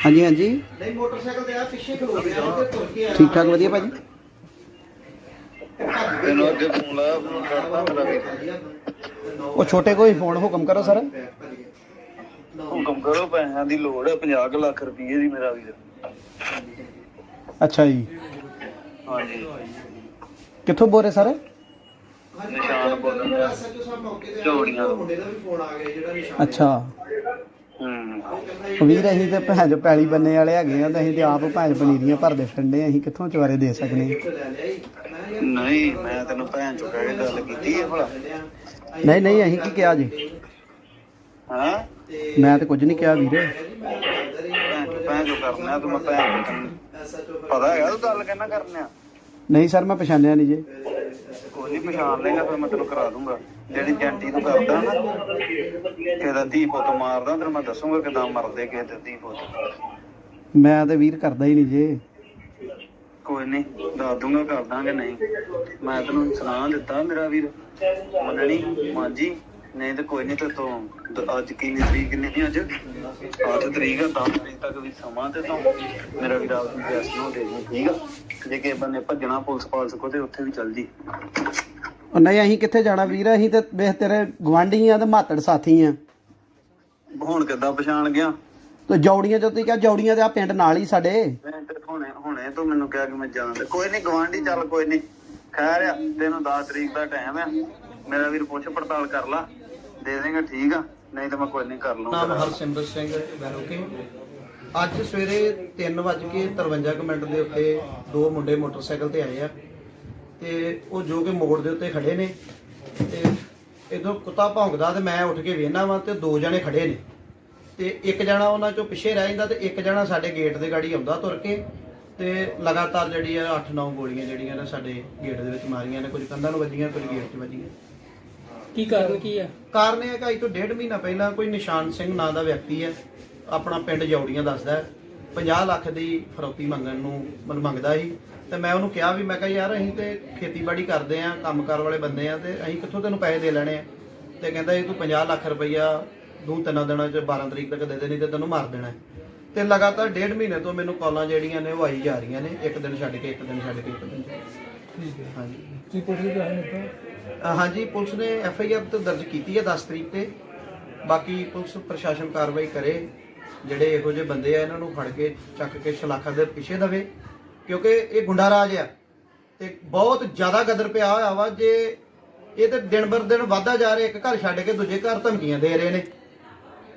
ਹਾਂਜੀ ਹਾਂਜੀ। ਨਹੀਂ ਮੋਟਰਸਾਈਕਲ ਤੇ ਆ ਪਿੱਛੇ ਖਲੋ ਗਿਆ ਤੇ ਤੁਰ ਕੇ ਆਇਆ ਠੀਕ ਠਾਕ ਵਧੀਆ ਭਾਜੀ? ਤੈਨੂੰ ਅੱਗੇ ਫੋਨ ਲਾਇਆ ਫੋਨ ਕੱਟਦਾ ਮੇਰਾ ਵੀ। ਉਹ ਛੋਟੇ ਕੋਈ ਫੋਨ ਹੁਕਮ ਕਰੋ ਸਰ। ਹੁਕਮ ਕਰੋ ਪੈਸਿਆਂ ਦੀ ਲੋੜ ਹੈ 50 ਕੁ ਲੱਖ ਰੁਪਏ ਦੀ ਮੇਰਾ ਵੀਰ ਅੱਛਾ ਜੀ। ਹਾਂਜੀ। ਕਿੱਥੋਂ ਬੋਰੇ ਸਰ? ਨਿਸ਼ਾਨ ਬੋਲਣ ਡਿਆ। ਚੌੜੀਆਂ। ਮੁੰਡੇ ਦਾ ਵੀ ਫੋਨ ਆ ਗਿਆ ਜਿਹੜਾ ਨਿਸ਼ਾਨ ਅੱਛਾ। ਵੀਰ ਅਸੀਂ ਤੇ ਭੈਣ ਜੋ ਪੈਲੀ ਬੰਨੇ ਵਾਲੇ ਹੈਗੇ ਆ ਤੇ ਅਸੀਂ ਤੇ ਆਪ ਭੈਣ ਪਨੀਰੀਆਂ ਭਰਦੇ ਫਿਰਦੇ ਆ ਅਸੀਂ ਕਿੱਥੋਂ ਚਵਾਰੇ ਦੇ ਯਾਰ ਨਹੀਂ ਮੈਂ ਤੈਨੂੰ ਭੈਣ ਚੋ ਕਹਿ ਕੇ ਗੱਲ ਕੀਤੀ ਹੈ ਭਲਾ। ਨਹੀਂ ਨਹੀਂ ਅਸੀਂ ਕੀ ਕਿਹਾ ਜੀ? ਹਾਂ? ਮੈਂ ਤੇ ਕੁਝ ਨਹੀਂ ਕਿਹਾ ਵੀਰ। ਭੈਣ ਚੋ ਭੈਣ ਚੋ ਕਰਨਾ ਤੂੰ ਮੈਂ ਭੈਣ ਚੋ ਤੈਨੂੰ ਪਤਾ ਹੈਗਾ ਤੂੰ ਗੱਲ ਕਹਿਣਾ ਕਰਨਿਆ ਨਹੀਂ ਸਰ ਮੈਂ ਪਛਾਣਿਆ ਨਹੀਂ ਜੀ। ਕੋਈ ਨਹੀਂ ਪਛਾਣ ਲੇਗਾ ਫਿਰ ਮੈਂ ਤੈਨੂੰ ਕਰਾ ਦੂੰਗਾ। ਜਿਹੜੀ ਜੰਟੀ ਤੂੰ ਕਰਦਾ ਨਾ ਕਿਹਦਾ ਧੀ ਪੁੱਤ ਮਾਰਦਾ ਤੈਨੂੰ ਮੈਂ ਦੱਸੂਗਾ ਕਿਦਾਂ ਮਰਦੇ ਕਿਸੇ ਦੇ ਧੀ ਪੁੱਤ। ਮੈਂ ਤੇ ਵੀਰ ਕਰਦਾ ਹੀ ਨਹੀਂ ਜੀ। ਕੋਈ ਨਹੀਂ ਦੱਸ ਦੂੰਗਾ ਕਰ ਦਾਂਗੇ ਨਹੀਂ। ਮੈਂ ਤੈਨੂੰ ਸੁਣਾ ਦਿੱਤਾ ਮੇਰਾ ਵੀਰ ਮੰਨਣੀ ਮਾਂਜੀ ਨਹੀਂ ਤੇ ਕੋਈ ਨਹੀਂ ਤੇ ਤੂੰ ਦ- ਅੱਜ ਕਿੰਨੀ ਤਰੀਕ ਨਹੀਂ ਅੱਜ? ਅੱਜ ਤਰੀਕ ਆ 10 ਤਰੀਕ ਤੱਕ ਵੀ ਸਮਾਂ ਤੇ ਤੂੰ ਮੇਰਾ ਵੀਰ ਆਪ ਨੂੰ ਗੈਸ ਨੂੰ ਦੇ ਦੇ ਠੀਕ ਆ? ਜੇ ਕਿਸੇ ਬੰਨੇ ਭੱਜਣਾ ਪੁਲਿਸ ਪਾਲਸ ਕੋ ਤੇ ਉੱਥੇ ਵੀ ਚੱਲ ਜੀ। ਉਹ ਨਹੀਂ ਅਸੀਂ ਕਿੱਥੇ ਜਾਣਾ ਵੀਰ? ਅਸੀਂ ਤੇ ਵੇਖ ਤੇਰੇ ਗਵਾਂਢੀ ਆ ਤੇ ਮਾਤੜ ਸਾਥੀ ਆ। ਹੁਣ ਕਿੱਦਾਂ ਪਛਾਣ ਗਿਆ? ਤੇ ਜੌੜੀਆਂ ਜਦੋਂ ਤੁਸੀਂ ਕਿਹਾ ਜੌੜੀਆਂ ਤੇ ਆ ਪਿੰਡ ਨਾਲ ਹੀ ਸਾਡੇ। ਮੈਂ ਤੇ ਹੁਣੇ ਹੁਣੇ ਤੂੰ ਮੈਨੂੰ ਕਿਹਾ ਕਿ ਮੈਂ ਜਾਣਾ ਕੋਈ ਨਹੀਂ ਗਵਾਂਢੀ ਚੱਲ ਕੋਈ ਨਹੀਂ। ਖੈਰ ਆ ਤੈਨੂੰ 10 ਤਰੀਕ ਦਾ ਟਾਈਮ ਆ। ਮੇਰਾ ਵੀਰ ਪੁੱਛ ਪੜਤਾਲ ਕਰ ਲਾ। ਦੇ ਦੇਗਾ ਠੀਕ ਆ? ਨਹੀਂ ਤਾਂ ਮੈਂ ਕੋਈ ਨਹੀਂ ਕਰ ਨਾਮ ਲਵਾਂਗਾ ਹਰਸਿਮਰਤ ਸਿੰਘ ਵੈਰੋਕੇ ਅੱਜ ਸਵੇਰੇ 3:53 ਮਿੰਟ ਦੇ ਉੱਤੇ ਦੋ ਮੁੰਡੇ ਮੋਟਰਸਾਈਕਲ ਤੇ ਆਏ ਆ। ਤੇ ਉਹ ਜੋ ਕਿ ਮੋੜ ਦੇ ਉੱਤੇ ਖੜੇ ਨੇ ਤੇ ਇਦੋਂ ਕੁੱਤਾ ਭੌਂਕਦਾ ਤੇ ਮੈਂ ਉੱਠ ਕੇ ਵੇਖਣਾ ਵਾਂ ਤੇ ਦੋ ਜਣੇ ਖੜੇ ਨੇ। ਤੇ ਇੱਕ ਜਣਾ ਉਹਨਾਂ ਚੋਂ ਪਿੱਛੇ ਰਹਿ ਜਾਂਦਾ ਤੇ ਇੱਕ ਜਣਾ ਸਾਡੇ ਗੇਟ ਦੇ ਗਾੜੀ ਆਉਂਦਾ ਤੁਰ ਕੇ ਤੇ ਲਗਾਤਾਰ ਜਿਹੜੀ ਆ 8-9 ਗੋਲੀਆਂ ਜਿਹੜੀਆਂ ਨੇ ਸਾਡੇ ਗੇਟ ਦੇ ਵਿੱਚ ਮਾਰੀਆਂ ਨੇ ਕੁਝ ਕੰਧਾਂ ਨੂੰ ਵੱਜੀਆਂ ਕੁਝ ਗੇਟ 'ਚ ਵੱਜੀਆਂ। ਕੀ ਕਾਰਨ ਕੀ ਆ? ਕਾਰਨ ਇਹ ਹੈ ਕਿ ਅੱਜ ਤੋਂ ਡੇਢ ਮਹੀਨਾ ਪਹਿਲਾਂ ਕੋਈ ਨਿਸ਼ਾਨ ਸਿੰਘ ਨਾਂ ਦਾ ਵਿਅਕਤੀ ਹੈ ਆਪਣਾ ਪਿੰਡ ਜੌੜੀਆਂ ਦੱਸਦਾ ਹੈ। 50 ਲੱਖ ਦੀ ਫਰੌਤੀ ਮੰਗਣ ਨੂੰ ਮਨ ਮੰਗਦਾ ਸੀ। ਤੇ ਮੈਂ ਉਹਨੂੰ ਕਿਹਾ ਵੀ ਮੈਂ ਕਿਹਾ ਯਾਰ ਅਸੀਂ ਤੇ ਖੇਤੀਬਾੜੀ ਕਰਦੇ ਆਂ ਕੰਮਕਾਰ ਵਾਲੇ ਬੰਦੇ ਆਂ ਤੇ ਅਸੀਂ ਕਿੱਥੋਂ ਤੈਨੂੰ ਪੈਸੇ ਦੇ ਲੈਣੇ ਆ? ਤੇ ਕਹਿੰਦਾ ਇਹ ਤੂੰ 50 ਲੱਖ ਰੁਪਈਆ ਦੋ ਤਿੰਨ ਦਿਨਾਂ ਚ 12 ਤਰੀਕ ਤੱਕ ਦੇ ਦੇ ਨਹੀਂ ਤੇ ਤੈਨੂੰ ਮਾਰ ਦੇਣਾ। ਤੇ ਲਗਾਤਾਰ ਡੇਢ ਮਹੀਨੇ ਤੋਂ ਮੈਨੂੰ ਕਾਲਾਂ ਜਿਹੜੀਆਂ ਨੇ ਉਹ ਆਈ ਜਾ ਰਹੀਆਂ ਨੇ ਇੱਕ ਦਿਨ ਛੱਡ ਕੇ ਇੱਕ ਦਿਨ ਛੱਡ ਕੇ ਇੱਕ ਦਿਨ ਠੀਕ ਹੈ। ਹਾਂਜੀ। ਕੀ ਲੱਗਾ ਅ, ਹਾਂਜੀ ਪੁਲਿਸ ਨੇ ਐਫ ਆਈ ਆਰ ਤਾਂ ਦਰਜ ਕੀਤੀ ਹੈ 10 ਤਰੀਕ ਤੇ। ਬਾਕੀ ਪੁਲਿਸ ਪ੍ਰਸ਼ਾਸਨ ਕਾਰਵਾਈ ਕਰੇ। ਜਿਹੜੇ ਇਹੋ ਜਿਹੇ ਬੰਦੇ ਆ ਇਹਨਾਂ ਨੂੰ ਫੜ ਕੇ ਚੱਕ ਕੇ ਸ਼ਲਾਖਾ ਦੇ ਪਿੱਛੇ ਦਵੇ ਕਿਉਂਕਿ ਇਹ ਗੁੰਡਾ ਰਾਜ ਆ। ਤੇ ਬਹੁਤ ਜ਼ਿਆਦਾ ਗਦਰ ਪਿਆ ਹੋਇਆ ਵਾ ਜੇ ਇਹ ਤੇ ਦਿਨ ਬਰ ਦਿਨ ਵਧਦਾ ਜਾ ਰਿਹਾ ਇੱਕ ਘਰ ਛੱਡ ਕੇ ਦੂਜੇ ਘਰ ਧਮਕੀਆਂ ਦੇ ਰਹੇ ਨੇ।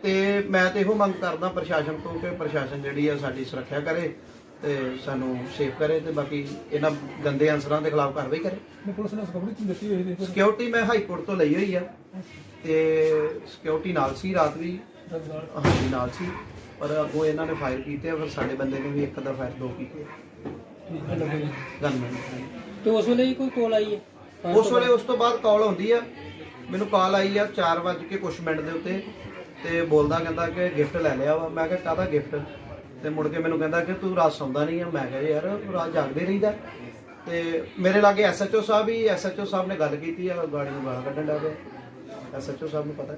ਤੇ ਮੈਂ ਤੇ ਇਹੋ ਮੰਗ ਕਰਦਾ ਪ੍ਰਸ਼ਾਸਨ ਤੋਂ ਕਿ ਪ੍ਰਸ਼ਾਸਨ ਜਿਹੜੀ ਆ ਸਾਡੀ ਸੁਰੱਖਿਆ ਕਰੇ ਤੇ ਸਾਨੂੰ ਸੇਫ ਕਰੇ ਤੇ ਬਾਕੀ ਇਹਨਾਂ ਗੰਦੇ ਅਨਸਰਾਂ ਦੇ ਖਿਲਾਫ ਕਾਰਵਾਈ ਕਰੇ। ਪੁਲਿਸ ਨੇ ਸਕਬੜੀ ਚ ਦਿੱਤੀ ਹੋਈ ਦੇਖੋ ਸਿਕਿਉਰਿਟੀ ਮੈਂ ਹਾਈ ਕੋਰਟ ਤੋਂ ਲਈ ਹੋਈ ਆ। ਤੇ ਸਿਕਿਉਰਿਟੀ ਨਾਲ ਸੀ ਰਾਤ ਵੀ। ਹਾਂਜੀ ਨਾਲ ਸੀ। ਪਰ ਅੱਗੋਂ ਇਹਨਾਂ ਨੇ ਫਾਇਰ ਕੀਤੇ ਆ ਫਿਰ ਸਾਡੇ ਬੰਦੇ ਨੇ ਵੀ ਇੱਕ ਦਾ ਫਾਇਰ ਦੋ ਕੀਤੇ ਹੈ ਗਨਮੈਨ ਤੇ ਉਸ ਵੇਲੇ ਹੀ ਕੋਈ ਕੋਲ ਆਈ ਹੈ? ਉਸ ਵੇਲੇ ਉਸ ਤੋਂ ਬਾਅਦ ਕਾਲ ਹੁੰਦੀ ਆ। ਮੈਨੂੰ ਕਾਲ ਆਈ ਆ 4 ਵਜੇ ਕੇ ਕੁਛ ਮਿੰਟ ਦੇ ਉੱਤੇ ਤੇ ਬੋਲਦਾ ਕਹਿੰਦਾ ਕਿ ਗਿਫਟ ਲੈ ਲਿਆ ਵਾ। ਮੈਂ ਕਿਹਾ ਕਾਹਦਾ ਗਿਫਟ ਤੇ ਮੁੜ ਕੇ ਮੈਨੂੰ ਕਹਿੰਦਾ ਕਿ ਤੂੰ ਰਾਤ ਸੌਂਦਾ ਨਹੀਂ ਆ। ਮੈਂ ਕਿਹਾ ਯਾਰ ਰਾਤ ਜਾਗਦੇ ਰਹੀਦਾ। ਤੇ ਮੇਰੇ ਲਾਗੇ ਐਸਐਚਓ ਸਾਹਿਬ ਹੀ ਐਸਐਚਓ ਸਾਹਿਬ ਨੇ ਗੱਲ ਕੀਤੀ ਆ ਗਾੜੀ ਨੂੰ ਗਾਲ ਕੱਢਣ ਲੱਗ ਪਿਆ ਐਸਐਚਓ ਸਾਹਿਬ ਨੂੰ ਪਤਾ।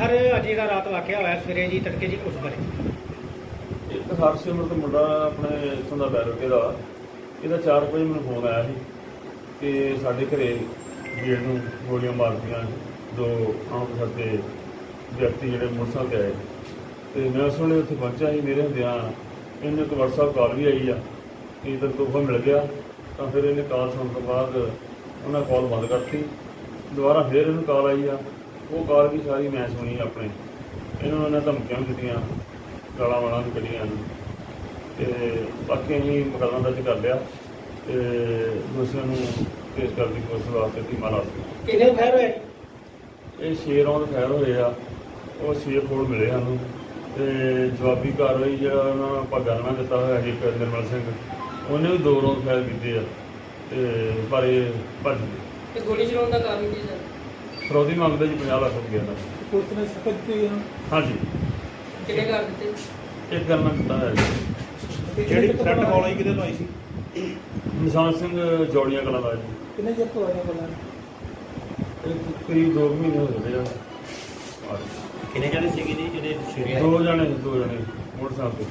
ਸਰ, ਅੱਜ ਜਿਹੜਾ ਰਾਤ ਵਾਕਿਆ ਹੋਇਆ, ਸਵੇਰੇ ਜੀ ਤੜਕੇ ਜੀ ਉਸ ਬਾਰੇ। ਇੱਕ ਹਰਸਿਮਰਤ ਮੁੰਡਾ ਆਪਣੇ ਇੱਥੋਂ ਦਾ ਬੈਰੋਕੇ ਦਾ। ਇਹਦਾ 4 ਵਜੇ ਮੈਨੂੰ ਫੋਨ ਆਇਆ ਸੀ ਕਿ ਸਾਡੇ ਘਰੇ ਗੇਟ ਨੂੰ ਗੋਲੀਆਂ ਮਾਰਦੀਆਂ ਦੋ ਆਮ ਸਾਡੇ ਵਿਅਕਤੀ ਜਿਹੜੇ ਮੋਟਰਸਾਈਕਲ ਤੇ ਆਏ। ਤੇ ਮੈਂ ਉਸ ਵੇਲੇ ਉੱਥੇ ਪਹੁੰਚਿਆ ਸੀ, ਮੇਰੇ ਹੁੰਦਿਆਂ ਇਹਨੂੰ ਇੱਕ WhatsApp ਕਾਲ ਵੀ ਆਈ ਆ ਕਿ ਇਧਰ ਤੋਹਫਾ ਮਿਲ ਗਿਆ। ਤਾਂ ਫਿਰ ਇਹਨੇ ਕਾਲ ਸੁਣਨ ਤੋਂ ਬਾਅਦ ਉਹਨਾਂ ਕਾਲ ਬੰਦ ਕਰਤੀ। ਦੁਬਾਰਾ ਫਿਰ ਇਹਨੂੰ ਕਾਲ ਆਈ ਆ। ਉਹ ਕਾਲ ਵੀ ਸਾਰੀ ਮੈਂ ਸੁਣੀ ਆਪਣੇ। ਇਹਨੂੰ ਉਹਨਾਂ ਧਮਕੀਆਂ ਵੀ ਦਿੱਤੀਆਂ ਗਾਲਾਂ ਵਾਲਾਂ ਵੀ ਕੱਢੀਆਂ ਨੇ ਤੇ ਬਾਕੀ ਅਸੀਂ ਮੁਕੱਦਮਾ ਦਰਜ ਕਰ ਲਿਆ ਤੇ ਦੋਸ਼ੀਆਂ ਨੂੰ ਪੇਸ਼ ਕਰਨ ਦੀ ਕੋਸ਼ਿਸ਼ ਵਾਸਤੇ ਟੀਮਾਂ ਲਾ ਕਿੰਨੇ ਫੈਰ ਹੋਏ? ਇਹ ਛੇ ਰੌਂਦ ਫੈਰ ਹੋਏ ਆ। ਉਹ ਛੇ ਫੋੜ ਮਿਲੇ ਸਾਨੂੰ। ਤੇ ਜਵਾਬੀ ਕਾਰਵਾਈ ਜਿਹੜਾ ਉਹਨਾਂ ਨੂੰ ਭਾਗਾ ਨਾਲ ਦਿੱਤਾ ਹੋਇਆ ਇੱਕ ਨਿਰਮਲ ਸਿੰਘ। ਉਹਨੇ ਵੀ ਦੋ ਰੌਂਦ ਫੈਰ ਕੀਤੇ ਆ। ਤੇ ਪਰ ਇਹ ਭੱਜ ਗਏ। ਤੇ ਗੋਲੀ ਚਲਾਉਣ ਦਾ ਕਾਰਨ ਕੀ ਸਰ? ਫਰੋਦੀ ਮੰਗਦੇ ਜੀ 50 ਲੱਖ ਰੁਪਏ ਦਾ। ਪੁਲਿਸ ਨੇ ਸਖਤ ਹੈ ਹਾਂਜੀ। ਕਿਹੜੇ ਕਰ ਦਿੱਤੇ? ਇੱਕ ਕਰਨਾ ਦਿੱਤਾ ਹੈ ਜੀ। ਜਿਹੜੀ ਥ੍ਰੈਟ ਕਾਲ ਆਈ ਕਿਹਦੇ ਤੋਂ ਆਈ ਸੀ? ਨਿਸ਼ਾਨ ਸਿੰਘ ਜੋੜੀਆਂ ਕਲਾਂ ਦਾ ਜੀ। ਕਿੰਨੇ ਚਿਰ ਤੋਂ ਆਇਆ ਗੱਲਾਂ? ਇਹ ਕਰੀਬ 2 ਮਹੀਨੇ ਹੋ ਗਏ ਆ। ਕਿੰਨੇ ਜਣੇ ਸੀਗੇ ਜੀ ਜਿਹੜੇ ਸਵੇਰੇ ਆਏ? ਦੋ ਜਣੇ ਦੋ ਜਣੇ ਮੋਟਰਸਾਈਕਲ ਤੇ।